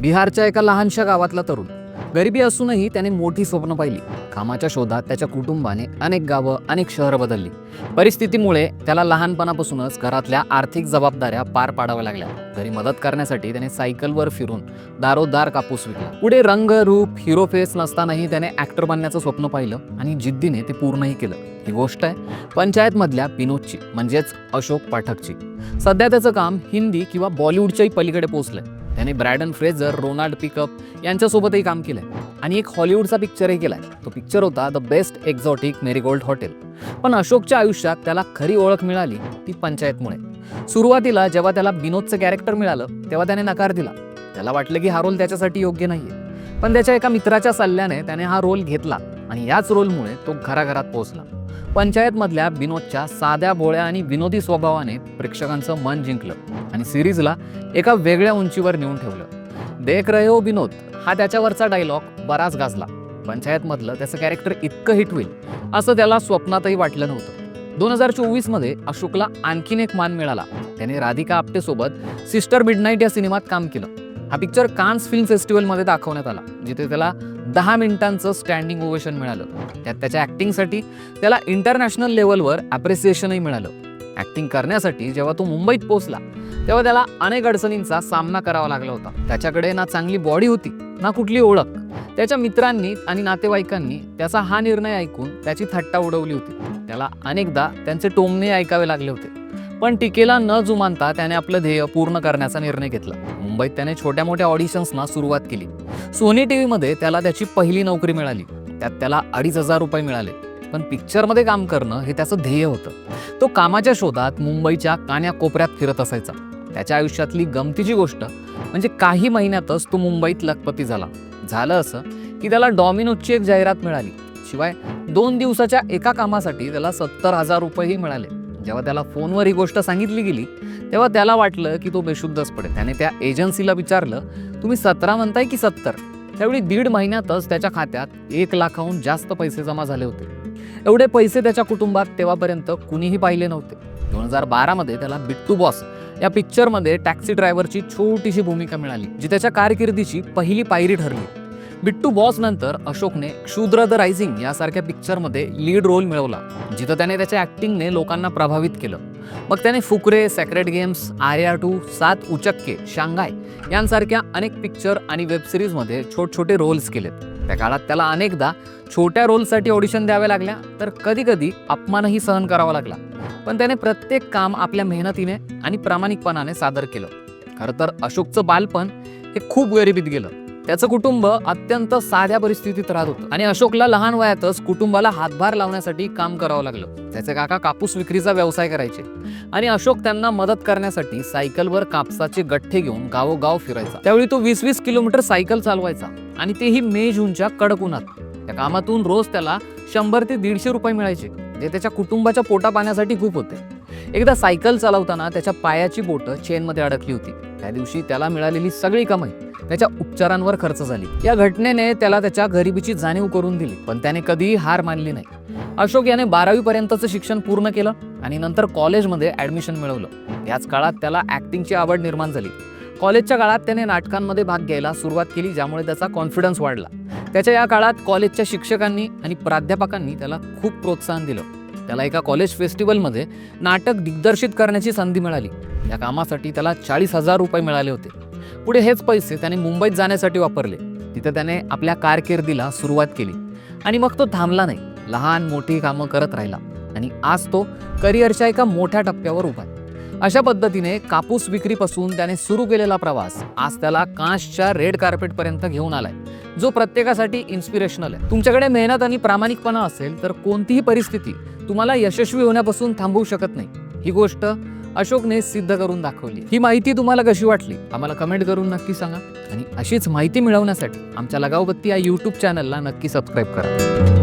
बिहारच्या एका लहानशा गावातला तरुण. गरिबी असूनही त्याने मोठी स्वप्न पाहिली. कामाच्या शोधात त्याच्या कुटुंबाने अनेक गावं अनेक शहरं बदलली. परिस्थितीमुळे त्याला लहानपणापासूनच घरातल्या आर्थिक जबाबदाऱ्या पार पाडाव्या लागल्या. घरी मदत करण्यासाठी त्याने सायकलवर फिरून दारोदार कापूस विकला. पुढे रंग रूप हिरो फेस नसतानाही त्याने ऍक्टर बनण्याचं स्वप्न पाहिलं आणि जिद्दीने ते पूर्णही केलं. ही गोष्ट आहे पंचायतमधल्या विनोदची म्हणजेच अशोक पाठकची. सध्या त्याचं काम हिंदी किंवा बॉलिवूडच्याही पलीकडे पोचलंय त्याने ब्रॅडन फ्रेझर रोनाल्ड पिकअप यांच्यासोबतही काम केलंय. आणि एक हॉलिवूडचा पिक्चरही केलाय. तो पिक्चर होता the best exotic marigold hotel पण अशोकच्या आयुष्यात त्याला खरी ओळख मिळाली ती पंचायतमुळे. सुरुवातीला जेव्हा त्याला विनोदचं कॅरेक्टर मिळालं तेव्हा त्याने नकार दिला. त्याला वाटलं की हा रोल त्याच्यासाठी योग्य नाहीये. पण त्याच्या एका मित्राच्या सल्ल्याने त्याने हा रोल घेतला आणि याच रोलमुळे तो घराघरात पोहोचला. पंचायतमधल्या विनोदच्या साध्या बोळ्या आणि विनोदी स्वभावाने प्रेक्षकांचं मन जिंकलं आणि सिरीजला एका वेगळ्या उंचीवर नेऊन ठेवलं. देख रहे हो विनोद हा त्याच्यावरचा डायलॉग बराच गाजला. पंचायतमधलं त्याचं कॅरेक्टर इतकं हिट होईल असं त्याला स्वप्नातही वाटलं नव्हतं. दोन हजार चोवीसमध्ये अशोकला आणखीन एक मान मिळाला. त्याने राधिका आपटेसोबत सिस्टर मिडनाईट या सिनेमात काम केलं. हा पिक्चर कान्स फिल्म फेस्टिवलमध्ये दाखवण्यात आला जिथे त्याला दहा मिनिटांचं स्टँडिंग ओवेशन मिळालं. त्यात त्याच्या ॲक्टिंगसाठी त्याला इंटरनॅशनल लेवलवर ॲप्रिसिएशनही मिळालं. ॲक्टिंग करण्यासाठी जेव्हा तो मुंबईत पोहोचला तेव्हा त्याला अनेक अडचणींचा सामना करावा लागला होता. त्याच्याकडे ना चांगली बॉडी होती ना कुठली ओळख. त्याच्या मित्रांनी आणि नातेवाईकांनी त्याचा हा निर्णय ऐकून त्याची थट्टा उडवली होती. त्याला अनेकदा त्यांचे टोमणे ऐकावे लागले होते. पण टीकेला न जुमानता त्याने आपलं ध्येय पूर्ण करण्याचा निर्णय घेतला. मुंबईत त्याने छोट्या मोठ्या ऑडिशन्सना सुरुवात केली. सोनी टी व्हीमध्ये त्याला त्याची पहिली नोकरी मिळाली. त्यात त्याला अडीच हजार रुपये मिळाले. पण पिक्चरमध्ये काम करणं हे त्याचं ध्येय होतं. तो कामाच्या शोधात मुंबईच्या कान्या कोपऱ्यात फिरत असायचा. त्याच्या आयुष्यातली गमतीची गोष्ट म्हणजे काही महिन्यातच तो मुंबईत लखपती झाला. झालं असं की त्याला डॉमिनोजची एक जाहिरात मिळाली. शिवाय दोन दिवसाच्या एका कामासाठी त्याला सत्तर हजार रुपयेही मिळाले. जेव्हा त्याला फोनवर ही गोष्ट सांगितली गेली तेव्हा त्याला वाटलं की तो बेशुद्धच पडेल. त्याने त्या एजन्सीला विचारलं तुम्ही सतरा म्हणताय की सत्तर? त्यावेळी दीड महिन्यातच त्याच्या खात्यात एक लाखाहून जास्त पैसे जमा झाले होते. एवढे पैसे त्याच्या कुटुंबात तेव्हापर्यंत कुणीही पाहिले नव्हते. दोन हजार बारामध्ये त्याला बिट्टू बॉस या पिक्चरमध्ये टॅक्सी ड्रायव्हरची छोटीशी भूमिका मिळाली जी त्याच्या कारकिर्दीची पहिली पायरी ठरली. बिट्टू बॉस नंतर अशोकने क्षुद्र द रायझिंग यासारख्या पिक्चरमध्ये लीड रोल मिळवला जिथं त्याने त्याच्या ॲक्टिंगने लोकांना प्रभावित केलं. मग त्याने Fukrey sacred games Aarya two Saat Uchakkey Shanghai यांसारख्या अनेक पिक्चर आणि वेबसिरीजमध्ये छोटछोटे रोल्स केलेत. त्या काळात त्याला अनेकदा छोट्या रोलसाठी ऑडिशन द्याव्या लागल्या तर कधी कधी अपमानही सहन करावा लागला. पण त्याने प्रत्येक काम आपल्या मेहनतीने आणि प्रामाणिकपणाने सादर केलं. खरं तर अशोकचं बालपण हे खूप गरिबीत गेलं. त्याचं कुटुंब अत्यंत साध्या परिस्थितीत राहत होतं. आणि अशोकला लहान वयातच कुटुंबाला हातभार लावण्यासाठी काम करावं लागलं. त्याचे काका कापूस विक्रीचा व्यवसाय करायचे. आणि अशोक त्यांना मदत करण्यासाठी सायकलवर कापसाचे गठ्ठे घेऊन गावोगाव फिरायचा. त्यावेळी तो वीस वीस किलोमीटर सायकल चालवायचा. आणि तेही मे जूनच्या कडक उन्हात. त्या कामातून रोज त्याला शंभर ते दीडशे रुपये मिळायचे जे त्याच्या कुटुंबाच्या पोटा पाण्यासाठी खूप होते. एकदा सायकल चालवताना त्याच्या पायाची बोटं चेनमध्ये अडकली होती. त्या दिवशी त्याला मिळालेली सगळी कमाई त्याच्या उपचारांवर खर्च झाली. या घटनेने त्याला त्याच्या गरिबीची जाणीव करून दिली पण त्याने कधीही हार मानली नाही. अशोक याने बारावी पर्यंतचं शिक्षण पूर्ण केलं आणि नंतर कॉलेजमध्ये ॲडमिशन मिळवलं. याच काळात त्याला ॲक्टिंगची आवड निर्माण झाली. कॉलेजच्या काळात त्याने नाटकांमध्ये भाग घ्यायला सुरुवात केली ज्यामुळे त्याचा कॉन्फिडन्स वाढला. त्याच्या या काळात कॉलेजच्या शिक्षकांनी आणि प्राध्यापकांनी त्याला खूप प्रोत्साहन दिलं. त्याला एका कॉलेज फेस्टिवलमध्ये नाटक दिग्दर्शित करण्याची संधी मिळाली. या कामासाठी त्याला चाळीस हजार रुपये मिळाले होते. पुढे हेच पैसे त्याने मुंबईत जाण्यासाठी वापरले. तिथं त्याने आपल्या कारकिर्दीला सुरुवात केली. आणि मग तो थांबला नाही. लहान मोठी कामं करत राहिला. आणि आज तो करिअरच्या एका मोठ्या टप्प्यावर उभा आहे. अशा पद्धतीने कापूस विक्रीपासून त्याने सुरू केलेला प्रवास आज त्याला कांसच्या रेड कार्पेटपर्यंत घेऊन आलाय. जो प्रत्येकासाठी इन्स्पिरेशनल आहे. तुमच्याकडे मेहनत आणि प्रामाणिकपणा असेल तर कोणतीही परिस्थिती तुम्हाला यशस्वी होण्यापासून थांबवू शकत नाही. ही गोष्ट अशोकने सिद्ध करून दाखवली. ही माहिती तुम्हाला कशी वाटली? आम्हाला कमेंट करून नक्की सांगा. आणि अशीच माहिती मिळवण्यासाठी आमच्या लगावबत्ती या यूट्यूब चॅनलला नक्की सबस्क्राईब करा.